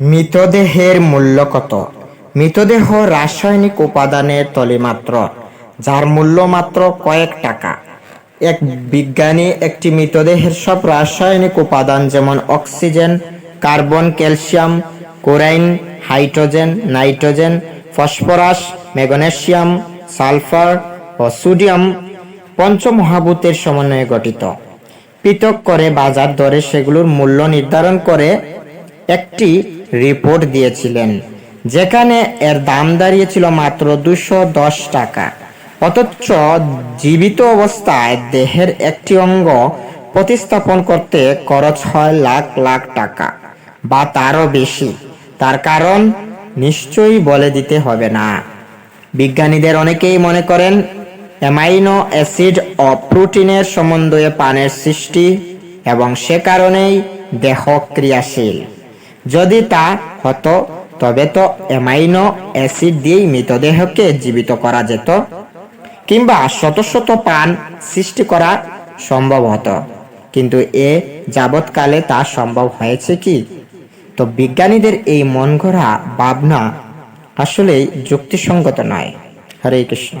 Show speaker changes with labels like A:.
A: মৃতদেহের মূল্য কত? মৃতদেহ রাসায়নিক উপাদানের তলিমাত্র যার মূল্য মাত্র কয়েক টাকা। এক বিজ্ঞানী একটি মৃতদেহের সব রাসায়নিক উপাদান যেমন oxygen, carbon, calcium, chlorine, hydrogen, nitrogen, phosphorus, magnesium, sulphur ও সোডিয়াম পঞ্চমহাভূতের সমন্বয়ে গঠিত। পৃথক করে বাজার দরে সেগুলোর মূল্য নির্ধারণ করে একটি রিপোর্ট দিয়েছিলেন, যেখানে এর দাম দাঁড়িয়েছিল মাত্র দুশো দশ টাকা। অথচ জীবিত অবস্থায় দেহের একটি অঙ্গ প্রতিস্থাপন করতে খরচ হয় লাখ লাখ টাকা, বা তারও বেশি। তার কারণ নিশ্চয়ই বলে দিতে হবে না। বিজ্ঞানীদের অনেকেই মনে করেন, অ্যামাইনো অ্যাসিড ও প্রোটিনের সমন্বয়ে পানের সৃষ্টি এবং সে কারণেই দেহ ক্রিয়াশীল। যদি তা হতো, তবে তো অ্যামাইনো অ্যাসিড দিয়েই মৃতদেহকে জীবিত করা যেত কিংবা শত শত পান সৃষ্টি করা সম্ভব হতো। কিন্তু এ যাবৎকালে তা সম্ভব হয়েছে কি? তো বিজ্ঞানীদের এই মন ভাবনা আসলেই যুক্তিসঙ্গত নয়। হরে কৃষ্ণ।